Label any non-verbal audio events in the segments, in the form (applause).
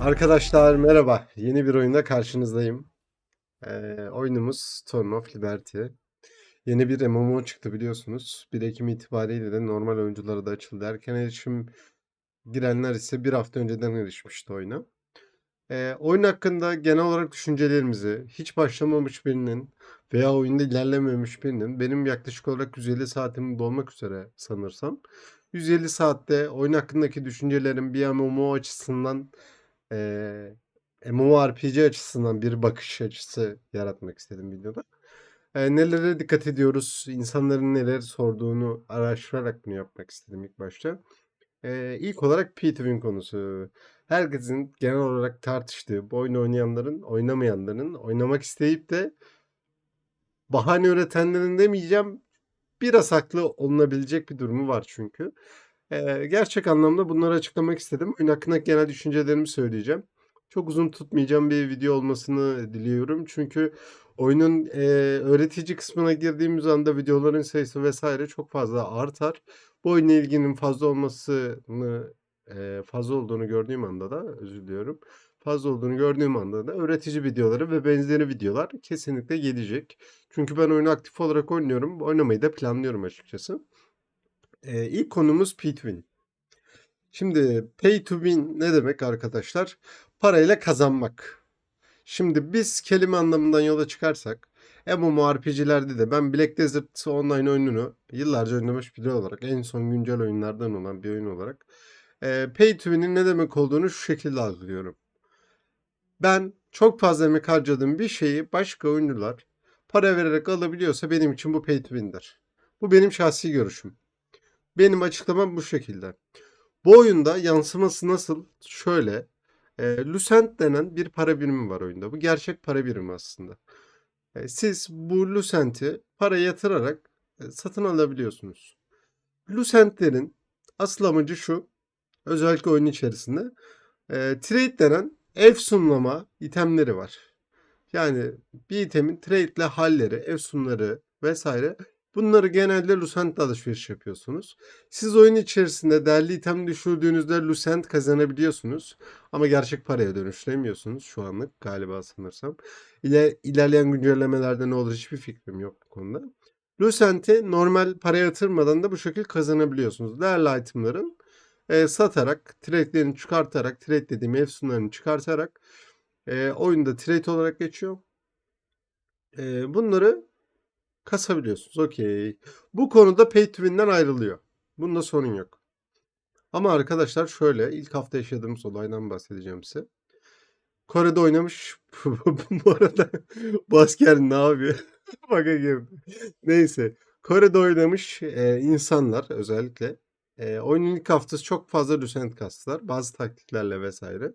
Arkadaşlar merhaba. Yeni bir oyunda karşınızdayım. Ee, oyunumuz Torn of Liberty. Yeni bir MMO çıktı biliyorsunuz. 1 Ekim itibariyle de normal oyunculara da açıldı. Erken erişim girenler ise bir hafta önceden erişmişti oyuna. Ee, oyun hakkında genel olarak düşüncelerimizi hiç başlamamış birinin veya oyunda ilerlememiş birinin benim yaklaşık olarak 150 saatim dolmak üzere sanırsam 150 saatte oyun hakkındaki düşüncelerim bir MMO açısından eee MMORPG açısından bir bakış açısı yaratmak istedim videoda. Eee, nelere dikkat ediyoruz, insanların neler sorduğunu araştırarak bunu yapmak istedim ilk başta. Eee, ilk olarak pay to win konusu. Herkesin genel olarak tartıştığı, bu oyunu oynayanların, oynamayanların, oynamak isteyip de bahane üretenlerin demeyeceğim, biraz haklı olunabilecek bir durumu var çünkü. Eee, gerçek anlamda bunları açıklamak istedim. Oyun hakkında genel düşüncelerimi söyleyeceğim. Çok uzun tutmayacağım bir video olmasını diliyorum. Çünkü oyunun eee, öğretici kısmına girdiğimiz anda videoların sayısı vesaire çok fazla artar. Bu oyuna ilginin fazla olmasını eee, fazla olduğunu gördüğüm anda da özür diliyorum. Fazla olduğunu gördüğüm anda da öğretici videoları ve benzeri videolar kesinlikle gelecek. Çünkü ben oyunu aktif olarak oynuyorum. Oynamayı da planlıyorum açıkçası. Eee, ilk konumuz pay to win. Şimdi pay to win ne demek arkadaşlar? Parayla kazanmak. Şimdi biz kelime anlamından yola çıkarsak MMORPG'lerde de ben Black Desert online oyununu yıllarca oynamış biri olarak en son güncel oyunlardan olan bir oyun olarak eee pay to win'in ne demek olduğunu şu şekilde algılıyorum. Ben çok fazla emek harcadığım bir şeyi başka oyuncular para vererek alabiliyorsa benim için bu pay to win'dir. Bu benim şahsi görüşüm. Benim açıklamam bu şekilde. Bu oyunda yansıması nasıl? Şöyle. E, Lucent denen bir para birimi var oyunda. Bu gerçek para birimi aslında. E, siz bu Lucent'i para yatırarak e, satın alabiliyorsunuz. Lucent'lerin asıl amacı şu. Özellikle oyun içerisinde. E, trade denen ev sunlama itemleri var. Yani bir itemin trade ile halleri, ev sunları vesaire Bunları genelde Lucent'le alışveriş yapıyorsunuz. Siz oyun içerisinde değerli item düşürdüğünüzde Lucent kazanabiliyorsunuz. Ama gerçek paraya dönüştüremiyorsunuz şu anlık galiba sanırsam. İle, ilerleyen güncellemelerde ne olur hiçbir fikrim yok bu konuda. Lucent'i normal paraya yatırmadan da bu şekilde kazanabiliyorsunuz. Değerli itemların e, satarak, trade'lerini çıkartarak, trade dediğim efsunlarını çıkartarak e, oyunda trade olarak geçiyor. E, bunları kasabiliyorsunuz. Okey. Bu konuda pay to win'den ayrılıyor. Bunda sorun yok. Ama arkadaşlar şöyle ilk hafta yaşadığımız olaydan bahsedeceğim size. Kore'de oynamış. (laughs) Bu arada (laughs) Basker ne yapıyor? (laughs) Baka girdi. Neyse. Kore'de oynamış e, insanlar özellikle e, oyunun ilk haftası çok fazla Lucent kastılar. Bazı taktiklerle vesaire.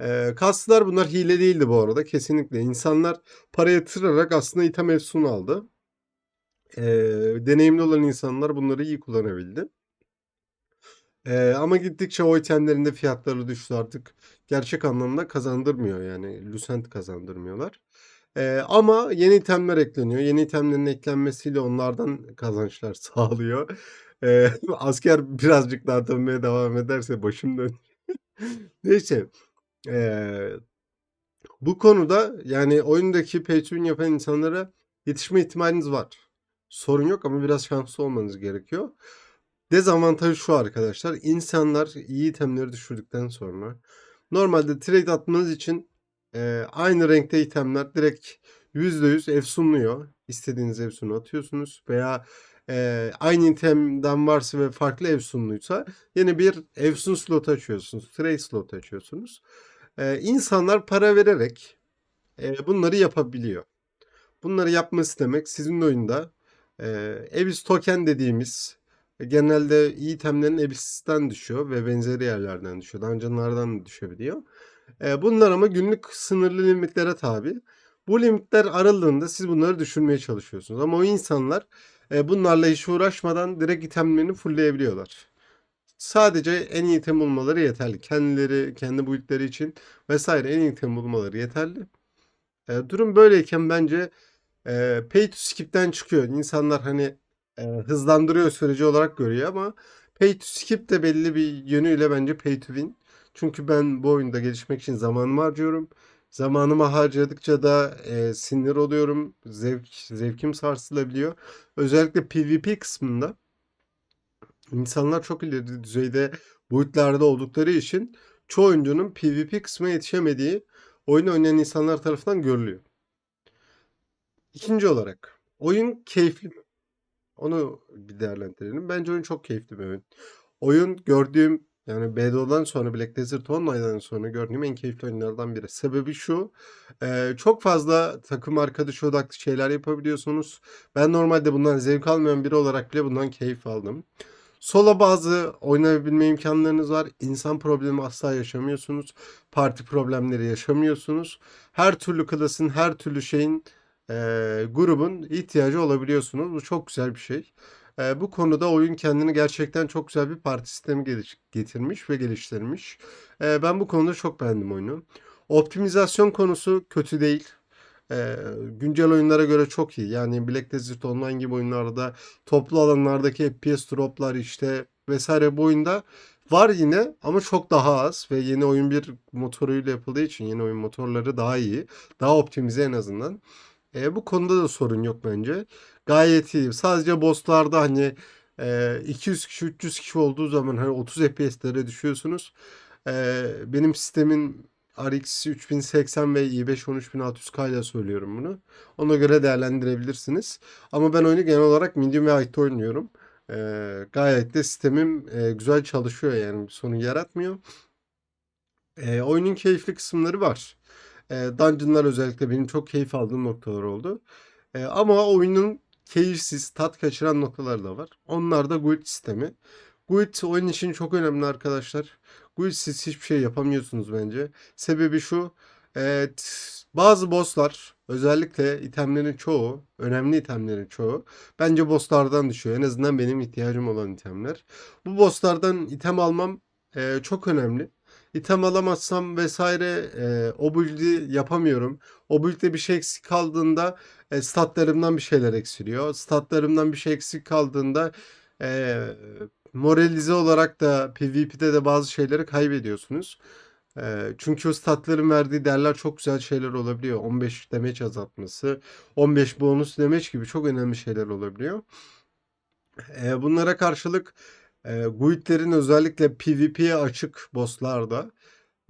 E, kastılar bunlar hile değildi bu arada. Kesinlikle. insanlar para yatırarak aslında item efsun aldı. Eee, deneyimli olan insanlar bunları iyi kullanabildi. Eee, ama gittikçe o itemlerin de fiyatları düştü artık. Gerçek anlamda kazandırmıyor yani. Lucent kazandırmıyorlar. Eee, ama yeni itemler ekleniyor. Yeni itemlerin eklenmesiyle onlardan kazançlar (laughs) sağlıyor. Eee, (laughs) asker birazcık daha dönmeye devam ederse başım dön. (laughs) Neyse. Eee, bu konuda yani oyundaki pay to win yapan insanlara yetişme ihtimaliniz var. Sorun yok ama biraz şanslı olmanız gerekiyor. Dezavantajı şu arkadaşlar. İnsanlar iyi itemleri düşürdükten sonra normalde trade atmanız için e, aynı renkte itemler direkt %100 efsunluyor. İstediğiniz efsunu atıyorsunuz veya e, aynı itemden varsa ve farklı efsunluysa yeni bir efsun slot açıyorsunuz. Trade slot açıyorsunuz. E, insanlar para vererek e, bunları yapabiliyor. Bunları yapması demek sizin oyunda Eee, Abyss token dediğimiz e, genelde itemlerin Abyss'ten düşüyor ve benzeri yerlerden düşüyor. Dungeon'lardan da düşebiliyor. Bunlar ama günlük sınırlı limitlere tabi. Bu limitler aralığında siz bunları düşürmeye çalışıyorsunuz. Ama o insanlar bunlarla hiç uğraşmadan direkt itemlerini fullleyebiliyorlar. Sadece en iyi item bulmaları yeterli. Kendileri, kendi build'leri için vesaire en iyi item bulmaları yeterli. Durum böyleyken bence pay to skip'ten çıkıyor. İnsanlar hani, hızlandırıyor süreci olarak görüyor ama Pay to skip de belli bir yönüyle bence pay to win. Çünkü ben bu oyunda gelişmek için zamanımı harcıyorum. Zamanımı harcadıkça da e, sinir oluyorum. Zevk, zevkim sarsılabiliyor. Özellikle PvP kısmında insanlar çok ileri düzeyde boyutlarda oldukları için çoğu oyuncunun PvP kısmına yetişemediği oyun oynayan insanlar tarafından görülüyor. İkinci olarak oyun keyifli? Onu bir değerlendirelim. Bence oyun çok keyifli bir oyun. Oyun gördüğüm yani BDO'dan sonra Black Desert Online'dan sonra gördüğüm en keyifli oyunlardan biri. Sebebi şu. e, çok fazla takım arkadaşı odaklı şeyler yapabiliyorsunuz. Ben normalde bundan zevk almayan biri olarak bile bundan keyif aldım. Solo bazı oynayabilme imkanlarınız var. İnsan problemi asla yaşamıyorsunuz. Parti problemleri yaşamıyorsunuz. Her türlü klasın, her türlü şeyin e, grubun ihtiyacı olabiliyorsunuz. Bu çok güzel bir şey. E, bu konuda oyun kendini gerçekten çok güzel bir parti sistemi getirmiş ve geliştirmiş. E, ben bu konuda çok beğendim oyunu. Optimizasyon konusu kötü değil. E, güncel oyunlara göre çok iyi. Yani Black Desert Online gibi oyunlarda toplu alanlardaki FPS droplar işte vesaire bu oyunda var yine ama çok daha az ve yeni oyun bir motoruyla yapıldığı için yeni oyun motorları daha iyi. Daha optimize en azından. E, bu konuda da sorun yok bence. Gayet iyi. Sadece bosslarda hani e, 200 kişi 300 kişi olduğu zaman hani 30 FPS'lere düşüyorsunuz. E, benim sistemin RX 3080 ve i5 13600K ile söylüyorum bunu. Ona göre değerlendirebilirsiniz. Ama ben oyunu genel olarak medium ve high'ta oynuyorum. E, gayet de sistemim e, güzel çalışıyor yani sorun yaratmıyor. E, oyunun keyifli kısımları var. E, dungeonlar özellikle benim çok keyif aldığım noktalar oldu. E, ama oyunun keyifsiz, tat kaçıran noktaları da var. Onlar da guild sistemi. Guild oyun için çok önemli arkadaşlar. Guildsiz hiçbir şey yapamıyorsunuz bence. Sebebi şu. e, t- bazı bosslar özellikle itemlerin çoğu, önemli itemlerin çoğu bence bosslardan düşüyor. En azından benim ihtiyacım olan itemler. Bu bosslardan item almam e, çok önemli. İtem alamazsam vesaire e, o build'i yapamıyorum. O build'de bir şey eksik kaldığında e, statlarımdan bir şeyler eksiliyor. Statlarımdan bir şey eksik kaldığında e, moralize olarak da PvP'de de bazı şeyleri kaybediyorsunuz. E, çünkü o statların verdiği değerler çok güzel şeyler olabiliyor. 15 damage azaltması, 15 bonus damage gibi çok önemli şeyler olabiliyor. E, bunlara karşılık e, guildlerin özellikle PvP'ye açık bosslarda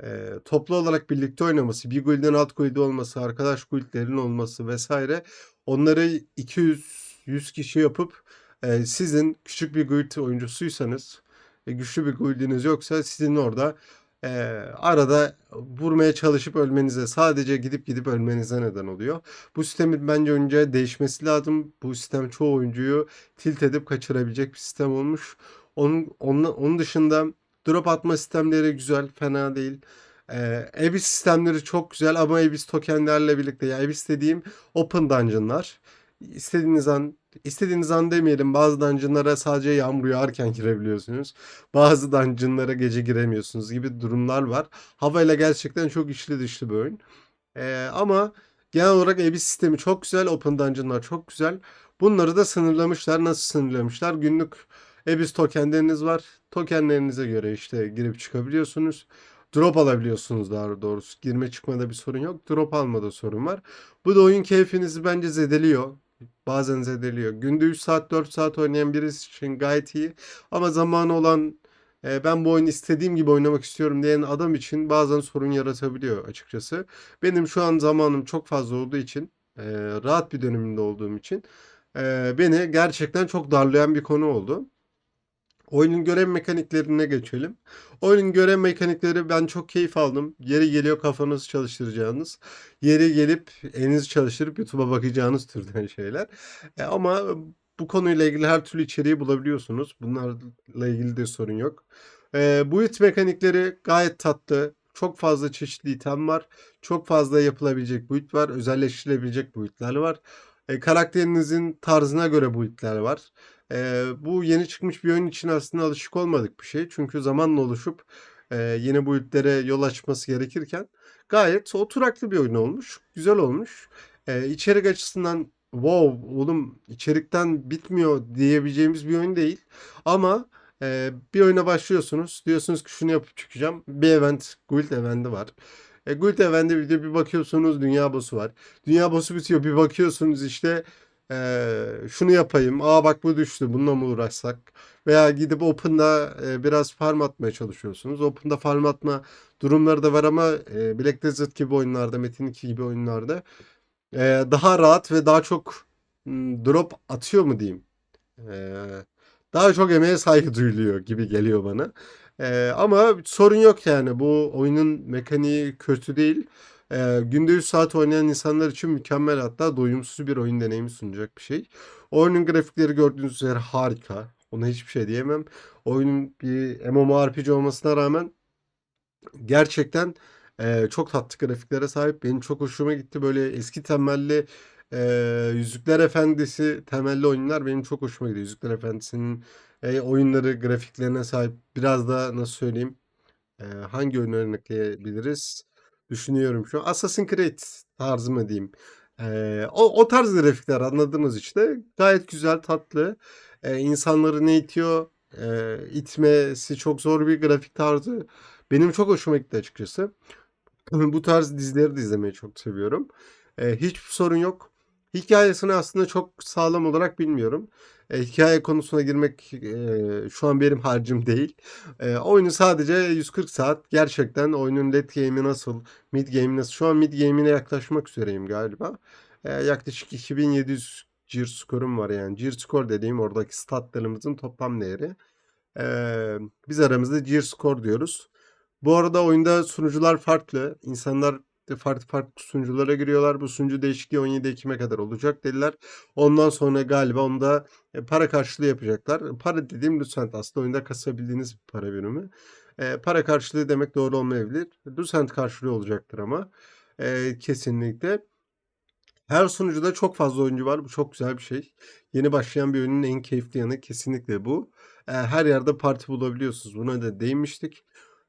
e, toplu olarak birlikte oynaması, bir guild'in alt guild'i olması, arkadaş guild'lerin olması vesaire onları 200-100 kişi yapıp e, sizin küçük bir guild oyuncusuysanız e, güçlü bir guild'iniz yoksa sizin orada e, arada vurmaya çalışıp ölmenize sadece gidip gidip ölmenize neden oluyor. Bu sistemin bence önce değişmesi lazım. Bu sistem çoğu oyuncuyu tilt edip kaçırabilecek bir sistem olmuş. Onun, onun, onun dışında drop atma sistemleri güzel, fena değil. Ee, Abyss sistemleri çok güzel ama Abyss tokenlerle birlikte ya Abyss dediğim open dungeonlar. İstediğiniz an istediğiniz an demeyelim bazı dungeonlara sadece yağmur yağarken girebiliyorsunuz. Bazı dungeonlara gece giremiyorsunuz gibi durumlar var. Havayla gerçekten çok içli dışlı bir oyun. Ee, ama genel olarak Abyss sistemi çok güzel. Open Dungeon'lar çok güzel. Bunları da sınırlamışlar. Nasıl sınırlamışlar? Günlük Abyss tokenleriniz var. Tokenlerinize göre işte girip çıkabiliyorsunuz. Drop alabiliyorsunuz daha doğrusu. Girme çıkmada bir sorun yok. Drop almada sorun var. Bu da oyun keyfinizi bence zedeliyor. Bazen zedeliyor. Günde 3 saat 4 saat oynayan birisi için gayet iyi. Ama zamanı olan e, ben bu oyunu istediğim gibi oynamak istiyorum diyen adam için bazen sorun yaratabiliyor açıkçası. Benim şu an zamanım çok fazla olduğu için, e, rahat bir dönemimde olduğum için e, beni gerçekten çok darlayan bir konu oldu. Oyunun görev mekaniklerine geçelim. Oyunun görev mekanikleri ben çok keyif aldım. Yeri geliyor kafanızı çalıştıracağınız, yeri gelip elinizi çalıştırıp YouTube'a bakacağınız türden şeyler. E, ama bu konuyla ilgili her türlü içeriği bulabiliyorsunuz. Bunlarla ilgili de sorun yok. E, build mekanikleri gayet tatlı. Çok fazla çeşitli item var. Çok fazla yapılabilecek build var. Özelleştirilebilecek build'ler var. E, karakterinizin tarzına göre build'ler var. E, bu yeni çıkmış bir oyun için aslında alışık olmadık bir şey. Çünkü zamanla oluşup e, yeni build'lere yol açması gerekirken gayet oturaklı bir oyun olmuş. Güzel olmuş. E, içerik açısından wow oğlum içerikten bitmiyor diyebileceğimiz bir oyun değil. Ama Ee, bir oyuna başlıyorsunuz. Diyorsunuz ki şunu yapıp çıkacağım. Bir event, guild eventi var. E, guild eventi bir bir bakıyorsunuz dünya boss'u var. Dünya boss'u bitiyor. Bir bakıyorsunuz işte eee, şunu yapayım. Aa bak bu düştü. Bununla mı uğraşsak? Veya gidip Open'da e, biraz farm atmaya çalışıyorsunuz. Open'da farm atma durumları da var ama e, Black Desert gibi oyunlarda, Metin 2 gibi oyunlarda e, daha rahat ve daha çok drop atıyor mu diyeyim. E, daha çok emeğe saygı (laughs) duyuluyor gibi geliyor bana. E, ama sorun yok yani. Bu oyunun mekaniği kötü değil. E, günde 3 saat oynayan insanlar için mükemmel hatta doyumsuz bir oyun deneyimi sunacak bir şey. Oyunun grafikleri gördüğünüz üzere harika. Ona hiçbir şey diyemem. Oyunun bir MMORPG olmasına rağmen gerçekten e, çok tatlı grafiklere sahip. Benim çok hoşuma gitti. Böyle eski temelli e, Yüzükler Efendisi temelli oyunlar benim çok hoşuma gidiyor. Yüzükler Efendisi'nin e, oyunları grafiklerine sahip. Biraz da nasıl söyleyeyim? e, hangi oyunu örnekleyebiliriz? Düşünüyorum şu. Assassin's Creed tarzı mı diyeyim? E, o, o tarz grafikler anladığınız işte. Gayet güzel, tatlı. E, insanları ne itiyor? E, itmesi çok zor bir grafik tarzı. Benim çok hoşuma gitti açıkçası. (clears throat) Bu tarz dizileri de izlemeyi çok seviyorum. E, hiçbir sorun yok. Hikayesini aslında çok sağlam olarak bilmiyorum. E, hikaye konusuna girmek e, şu an benim harcım değil. E, oyunu sadece 140 saat gerçekten oyunun late game'i nasıl, mid game'i nasıl. Şu an mid game'ine yaklaşmak üzereyim galiba. E, yaklaşık 2700 gear score'um var yani. Gear score dediğim oradaki statlarımızın toplam değeri. E, biz aramızda gear score diyoruz. Bu arada oyunda sunucular farklı. İnsanlar farklı farklı sunuculara giriyorlar. Bu sunucu değişikliği 17 Ekim'e kadar olacak dediler. Ondan sonra galiba onu da e, para karşılığı yapacaklar. Para dediğim Lucent aslında oyunda kasabildiğiniz bir para birimi. E, para karşılığı demek doğru olmayabilir. Lucent karşılığı olacaktır ama e, kesinlikle. Her sunucuda çok fazla oyuncu var. Bu çok güzel bir şey. Yeni başlayan bir oyunun en keyifli yanı kesinlikle bu. E, her yerde parti bulabiliyorsunuz. Buna da değinmiştik.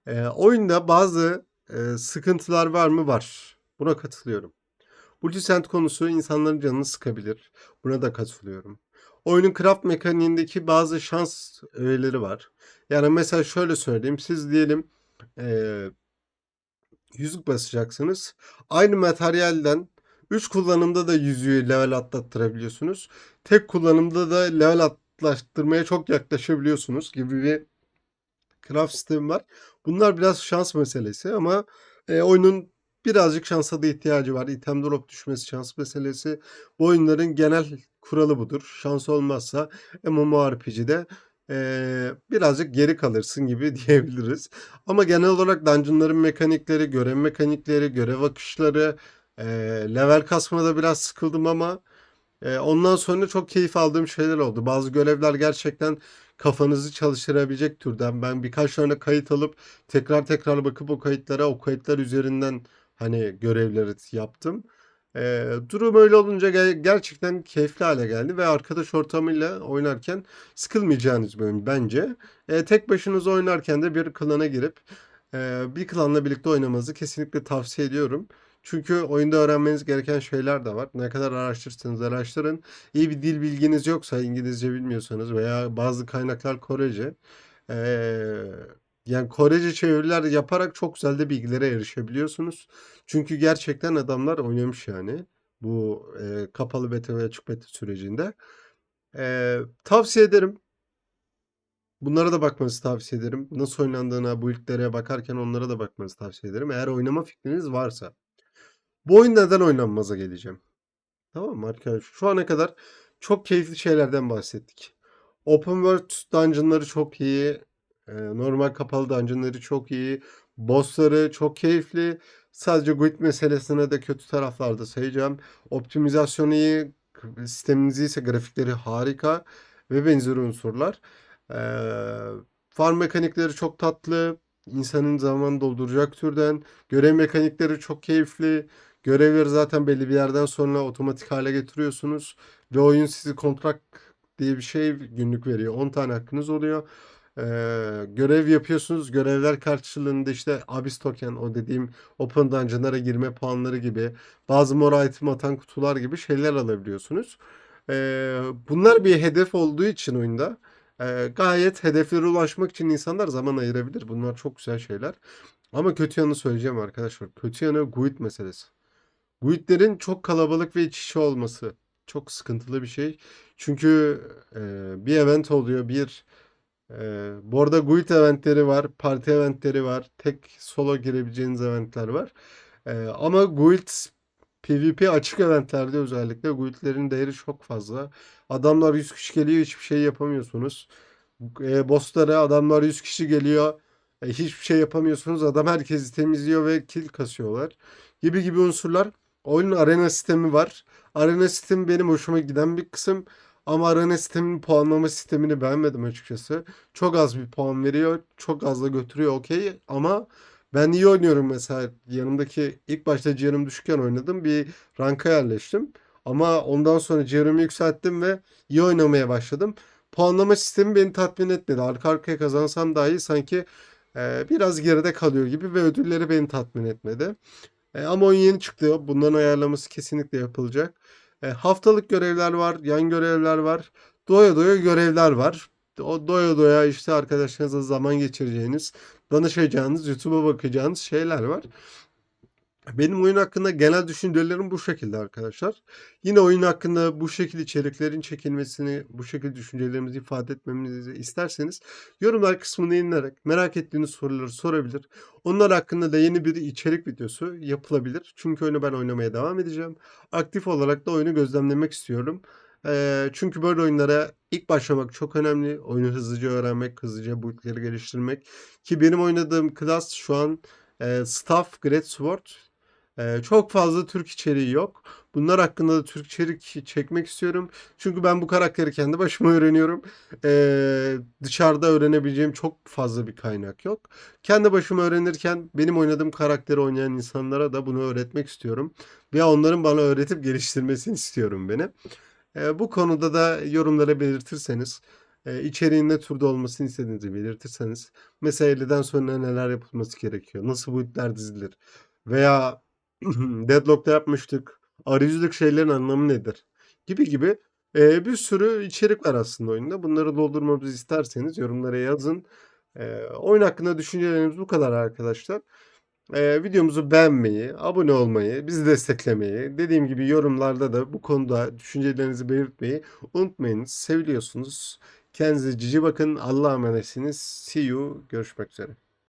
E, oyunda bazı e, sıkıntılar var mı? Var. Buna katılıyorum. Bu Lucent konusu insanların canını sıkabilir. Buna da katılıyorum. Oyunun craft mekaniğindeki bazı şans öğeleri var. Yani mesela şöyle söyleyeyim. Siz diyelim e, yüzük basacaksınız. Aynı materyalden 3 kullanımda da yüzüğü level atlattırabiliyorsunuz. Tek kullanımda da level atlattırmaya çok yaklaşabiliyorsunuz gibi bir craft sistemi var. Bunlar biraz şans meselesi ama e, oyunun birazcık şansa da ihtiyacı var. Item drop düşmesi şans meselesi. Bu oyunların genel kuralı budur. Şans olmazsa MMORPG'de e, birazcık geri kalırsın gibi (laughs) diyebiliriz. Ama genel olarak dungeonların mekanikleri, görev mekanikleri, görev akışları, e, level kasmada biraz sıkıldım ama e, ondan sonra çok keyif aldığım şeyler oldu. Bazı görevler gerçekten kafanızı çalıştırabilecek türden. Ben birkaç tane kayıt alıp tekrar tekrar bakıp o kayıtlara, o kayıtlar üzerinden hani görevleri yaptım. E, durum öyle olunca ge- gerçekten keyifli hale geldi ve arkadaş ortamıyla oynarken sıkılmayacağınız bir bence. E, tek başınıza oynarken de bir klana girip e, bir klanla birlikte oynamanızı kesinlikle tavsiye ediyorum. Çünkü oyunda öğrenmeniz gereken şeyler de var. Ne kadar araştırırsanız araştırın. İyi bir dil bilginiz yoksa, İngilizce bilmiyorsanız veya bazı kaynaklar Korece. eee, yani Korece çeviriler yaparak çok güzel de bilgilere erişebiliyorsunuz. Çünkü gerçekten adamlar oynamış yani. Bu eee, kapalı beta ve açık beta sürecinde. Eee, tavsiye ederim. Bunlara da bakmanızı tavsiye ederim. Nasıl oynandığına, build'lere bakarken onlara da bakmanızı tavsiye ederim. Eğer oynama fikriniz varsa. Bu oyun neden oynanmaza geleceğim. Tamam mı arkadaşlar? Şu ana kadar çok keyifli şeylerden bahsettik. Open World dungeonları çok iyi. Ee, normal kapalı dungeonları çok iyi. Bossları çok keyifli. Sadece guild meselesine de kötü taraflarda sayacağım. Optimizasyonu iyi. Sisteminiz ise grafikleri harika. Ve benzeri unsurlar. Ee, farm mekanikleri çok tatlı. İnsanın zaman dolduracak türden. Görev mekanikleri çok keyifli. Görevleri zaten belli bir yerden sonra otomatik hale getiriyorsunuz. Ve oyun sizi kontrak diye bir şey günlük veriyor. 10 tane hakkınız oluyor. Ee, görev yapıyorsunuz. Görevler karşılığında işte Abyss Token o dediğim Open Dungeon'lara girme puanları gibi bazı mor item atan kutular gibi şeyler alabiliyorsunuz. Ee, bunlar bir hedef olduğu için oyunda Ee, gayet hedeflere ulaşmak için insanlar zaman ayırabilir. Bunlar çok güzel şeyler. Ama kötü yanı söyleyeceğim arkadaşlar. Kötü yanı GUID meselesi. GUID'lerin çok kalabalık ve iç içe olması çok sıkıntılı bir şey. Çünkü e, bir event oluyor, bir e, bu arada GUID eventleri var, parti eventleri var, tek solo girebileceğiniz eventler var. E, ama GUID PvP açık eventlerde özellikle guildlerin değeri çok fazla. Adamlar 100 kişi geliyor hiçbir şey yapamıyorsunuz. E, bosslara adamlar 100 kişi geliyor. e, hiçbir şey yapamıyorsunuz. Adam herkesi temizliyor ve kill kasıyorlar. Gibi gibi unsurlar. Oyunun arena sistemi var. Arena sistemi benim hoşuma giden bir kısım. Ama arena sisteminin puanlama sistemini beğenmedim açıkçası. Çok az bir puan veriyor. Çok az da götürüyor okey. Ama ben iyi oynuyorum mesela. Yanımdaki ilk başta ciğerim düşükken oynadım. Bir ranka yerleştim. Ama ondan sonra ciğerimi yükselttim ve iyi oynamaya başladım. Puanlama sistemi beni tatmin etmedi. Arka arkaya kazansam dahi sanki e, biraz geride kalıyor gibi ve ödülleri beni tatmin etmedi. E, ama oyun yeni çıktı. Bunların ayarlaması kesinlikle yapılacak. E, haftalık görevler var, yan görevler var. Doya doya görevler var. O doya doya işte arkadaşlarınızla zaman geçireceğiniz, danışacağınız, YouTube'a bakacağınız şeyler var. Benim oyun hakkında genel düşüncelerim bu şekilde arkadaşlar. Yine oyun hakkında bu şekilde içeriklerin çekilmesini, bu şekilde düşüncelerimizi ifade etmemizi isterseniz yorumlar kısmına inilerek merak ettiğiniz soruları sorabilir. Onlar hakkında da yeni bir içerik videosu yapılabilir. Çünkü oyunu ben oynamaya devam edeceğim. Aktif olarak da oyunu gözlemlemek istiyorum. Çünkü böyle oyunlara ilk başlamak çok önemli. Oyunu hızlıca öğrenmek, hızlıca boyutları geliştirmek. Ki benim oynadığım klas şu an Staff Great Sword. Ee, çok fazla Türk içeriği yok. Bunlar hakkında da Türk içerik çekmek istiyorum. Çünkü ben bu karakteri kendi (laughs) başıma öğreniyorum. Ee, dışarıda öğrenebileceğim çok fazla bir kaynak yok. Kendi başıma öğrenirken benim oynadığım karakteri oynayan insanlara da bunu öğretmek istiyorum. Veya onların bana öğretip geliştirmesini istiyorum beni. Ee, bu konuda da yorumlara belirtirseniz, içeriğin ne türde olmasını istediğinizi belirtirseniz, mesela 50'den sonra neler yapılması gerekiyor, nasıl boyutlar dizilir veya (clears throat) Deadlock'ta yapmıştık. Arayüzlük şeylerin anlamı nedir? Gibi gibi e, bir sürü içerik var aslında oyunda. Bunları doldurmamızı isterseniz yorumlara yazın. E, oyun hakkında düşüncelerimiz bu kadar arkadaşlar. E, videomuzu beğenmeyi, abone olmayı, bizi desteklemeyi, dediğim gibi yorumlarda da bu konuda düşüncelerinizi belirtmeyi unutmayınız. Seviliyorsunuz. Kendinize cici bakın. Allah'a emanetsiniz. See you. Görüşmek üzere.